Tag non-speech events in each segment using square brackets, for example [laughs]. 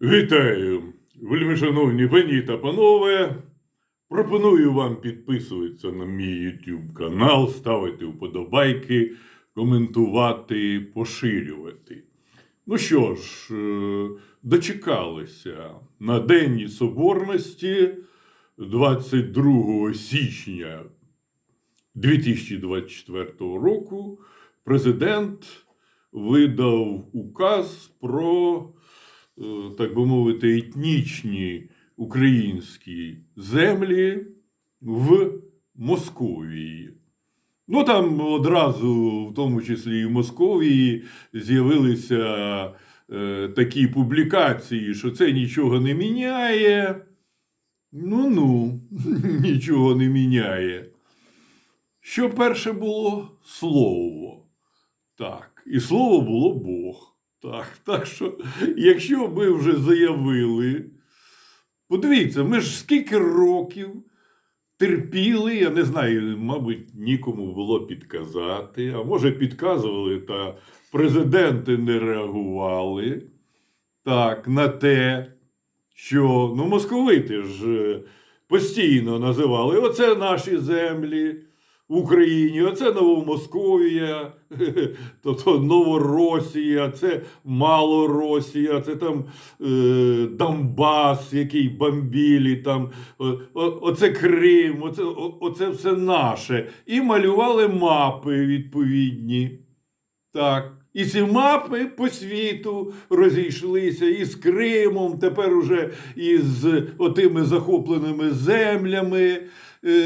Вітаю, вельмишановні пані та панове. Пропоную вам підписуватися на мій YouTube канал, ставити вподобайки, коментувати, поширювати. Ну що ж, е, дочекалися на День Соборності 22 січня 2024 року. Президент видав указ про так би мовити, етнічні українські землі в Московії. Ну там одразу, в тому числі і в Московії, з'явилися е, такі публікації, що це нічого не міняє. Ну ну, [laughs] нічого не міняє. Що перше було слово. Так, і слово було Бог. Так, так що, якщо ми вже заявили, подивіться, ми ж скільки років терпіли, я не знаю, мабуть, нікому було підказати, а може підказували, та президенти не реагували так, на те, що ну, московити ж е, постійно називали оце наші землі в Україні, оце Новомосковія, [laughs] тобто Новоросія, це Малоросія, це там е, Донбас, який бомбілі, там, о, о- оце Крим, оце, о- оце все наше. І малювали мапи відповідні. Так. І ці мапи по світу розійшлися і з Кримом, тепер уже із отими захопленими землями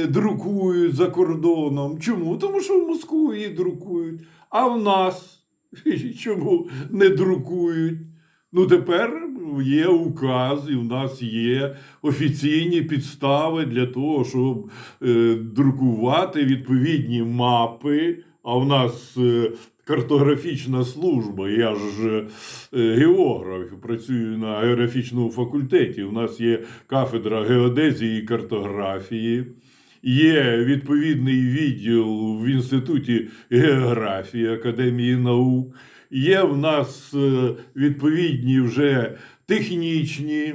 друкують за кордоном. Чому? Тому що в Москві друкують, а в нас [laughs] чому не друкують? Ну, тепер є указ, і в нас є офіційні підстави для того, щоб е, друкувати відповідні мапи. А в нас е, картографічна служба. Я ж е, географ, працюю на географічному факультеті. У нас є кафедра геодезії і картографії. Є відповідний відділ в Інституті географії Академії наук. Є в нас е, відповідні вже технічні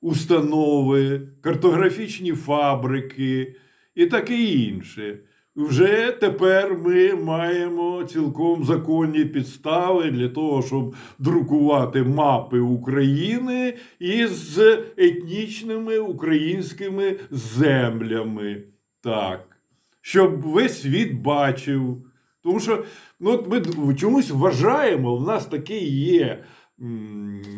установи, картографічні фабрики і таке інше. Вже тепер ми маємо цілком законні підстави для того, щоб друкувати мапи України із етнічними українськими землями. Так. Щоб весь світ бачив. Тому що ну, от ми чомусь вважаємо, в нас таке є,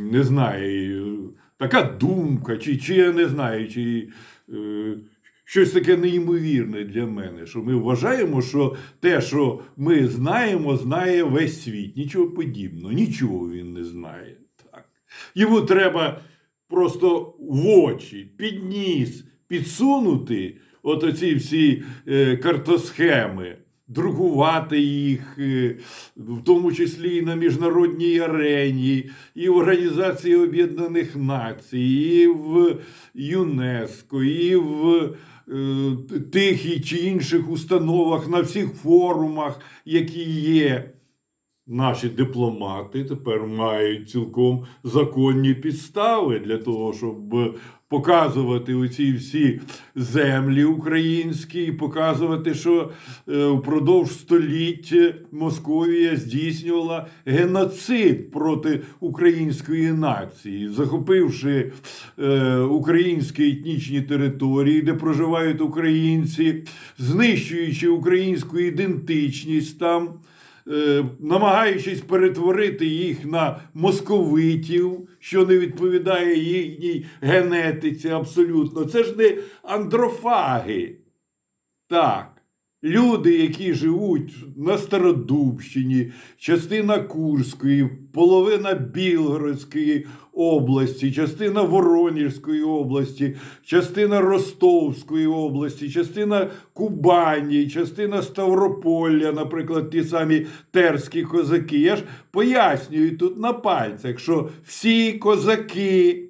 не знаю, така думка, чи, чи я не знаю, чи е, щось таке неймовірне для мене, що ми вважаємо, що те, що ми знаємо, знає весь світ. Нічого подібного, нічого він не знає. Так. Йому треба просто в очі, під ніс підсунути от оці всі е, картосхеми, друкувати їх, е, в тому числі і на міжнародній арені, і в Організації Об'єднаних Націй, і в ЮНЕСКО, і в тих і чи інших установах, на всіх форумах, які є. Наші дипломати тепер мають цілком законні підстави для того, щоб показувати оці всі землі українські, і показувати, що е, впродовж століть Московія здійснювала геноцид проти української нації, захопивши е, українські етнічні території, де проживають українці, знищуючи українську ідентичність там е, намагаючись перетворити їх на московитів, що не відповідає їхній генетиці абсолютно. Це ж не андрофаги. Так. Люди, які живуть на Стародубщині, частина Курської, половина Білгородської області, частина Воронежської області, частина Ростовської області, частина Кубані, частина Ставрополя, наприклад, ті самі терські козаки. Я ж пояснюю тут на пальцях, що всі козаки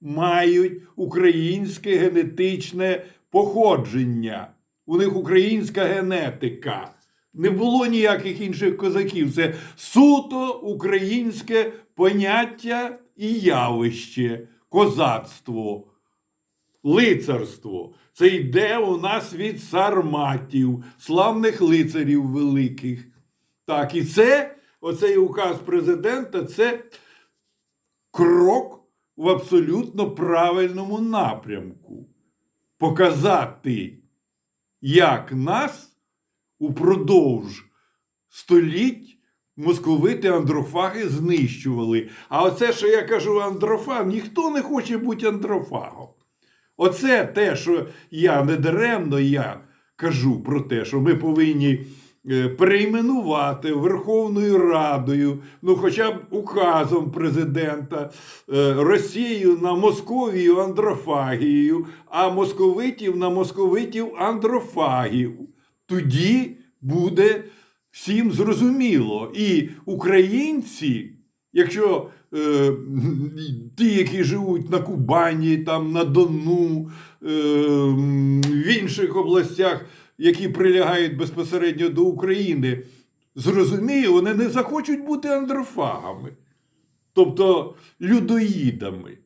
мають українське генетичне походження. У них українська генетика. Не було ніяких інших козаків. Це суто українське поняття і явище, козацтво, лицарство. Це йде у нас від сарматів, славних лицарів великих. Так, і це, оцей указ президента, це крок в абсолютно правильному напрямку. Показати, як нас упродовж століть московити андрофаги знищували. А оце, що я кажу андрофаг, ніхто не хоче бути андрофагом. Оце те, що я не даремно я кажу про те, що ми повинні перейменувати Верховною Радою, ну хоча б указом президента е, Росію на Московію андрофагію, а московитів на московитів андрофагів. Тоді буде всім зрозуміло. І українці, якщо е, ті, які живуть на Кубані, там, на Дону, е, в інших областях, які прилягають безпосередньо до України, зрозуміє, вони не захочуть бути андрофагами, тобто людоїдами.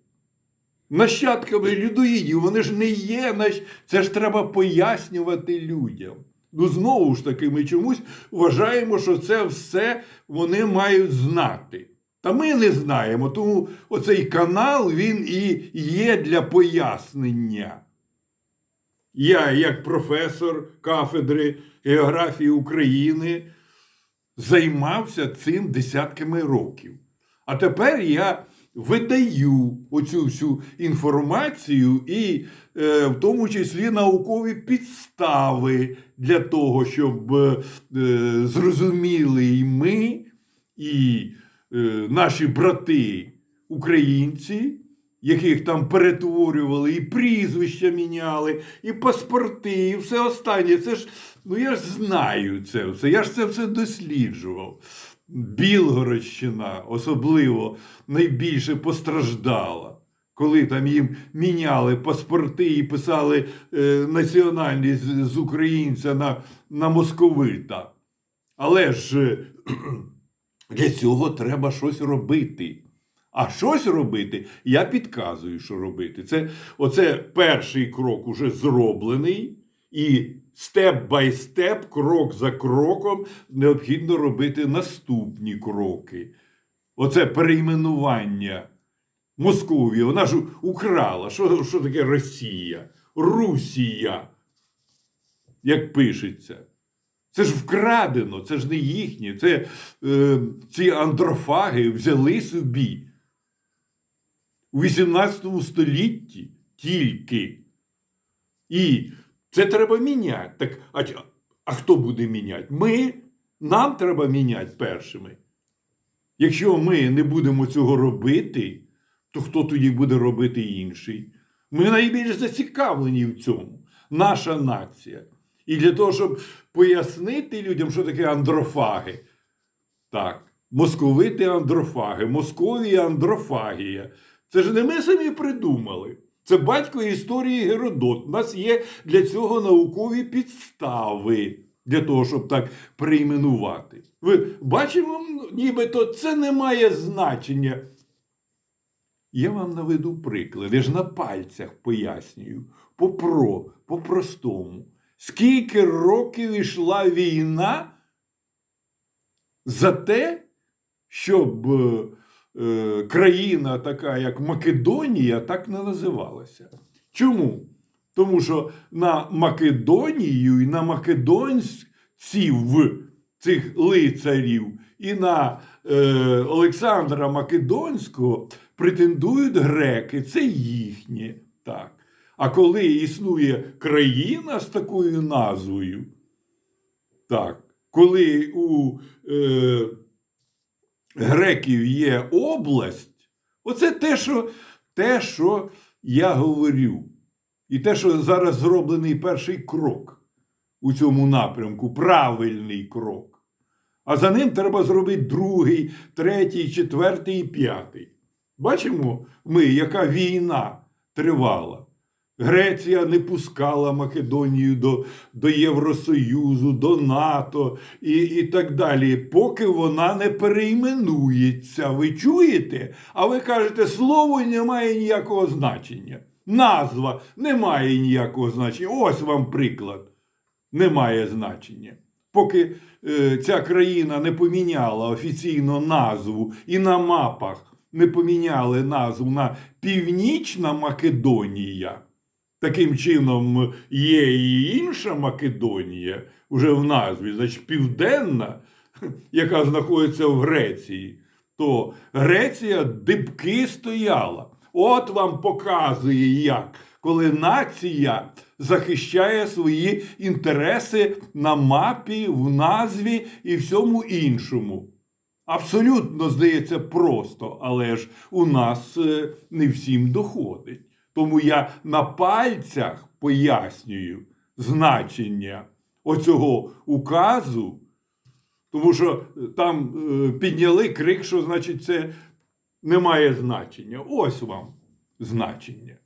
Нащадками людоїдів, вони ж не є, це ж треба пояснювати людям. Ну, знову ж таки, ми чомусь вважаємо, що це все вони мають знати. Та ми не знаємо, тому оцей канал він і є для пояснення. Я, як професор кафедри географії України, займався цим десятками років. А тепер я видаю оцю всю інформацію і е, в тому числі наукові підстави для того, щоб е, зрозуміли і ми, і е, наші брати українці, яких там перетворювали, і прізвища міняли, і паспорти, і все останнє. Це ж, ну я ж знаю це все, я ж це все досліджував. Білгородщина особливо найбільше постраждала, коли там їм міняли паспорти і писали е, національність з, українця на, на московита. Але ж для цього треба щось робити. А щось робити, я підказую, що робити. Це оце перший крок уже зроблений, і степ бай степ, крок за кроком, необхідно робити наступні кроки. Оце перейменування Московії. Вона ж украла. Що, що таке Росія? Русія, як пишеться. Це ж вкрадено, це ж не їхнє. Це е, ці андрофаги взяли собі у 18 столітті тільки. І це треба міняти. Так, а, а хто буде міняти? Ми, нам треба міняти першими. Якщо ми не будемо цього робити, то хто тоді буде робити інший? Ми найбільш зацікавлені в цьому. Наша нація. І для того, щоб пояснити людям, що таке андрофаги. Так, московити андрофаги, Московія андрофагія. Це ж не ми самі придумали. Це батько історії Геродот. У нас є для цього наукові підстави для того, щоб так перейменувати. Ви бачимо, нібито це не має значення. Я вам наведу приклад, я ж на пальцях пояснюю, попро, по-простому. Скільки років йшла війна за те, щоб е, країна така, як Македонія, так не називалася. Чому? Тому що на Македонію і на македонців цих лицарів і на е, Олександра Македонського претендують греки. Це їхнє. Так. А коли існує країна з такою назвою, так, коли у е, греків є область, оце те, що, те, що я говорю. І те, що зараз зроблений перший крок у цьому напрямку, правильний крок. А за ним треба зробити другий, третій, четвертий і п'ятий. Бачимо ми, яка війна тривала. Греція не пускала Македонію до, до Євросоюзу, до НАТО і, і так далі, поки вона не перейменується. Ви чуєте? А ви кажете, слово не має ніякого значення. Назва не має ніякого значення. Ось вам приклад. Не має значення. Поки е, ця країна не поміняла офіційно назву і на мапах не поміняли назву на Північна Македонія. Таким чином є і інша Македонія уже в назві, значить Південна, [laughs] яка знаходиться в Греції, то Греція дибки стояла. От вам показує, як коли нація захищає свої інтереси на мапі, в назві і всьому іншому. Абсолютно здається просто, але ж у нас е, не всім доходить. Тому я на пальцях пояснюю значення оцього указу, тому що е, там е, підняли крик, що значить це не має значення. Ось вам значення.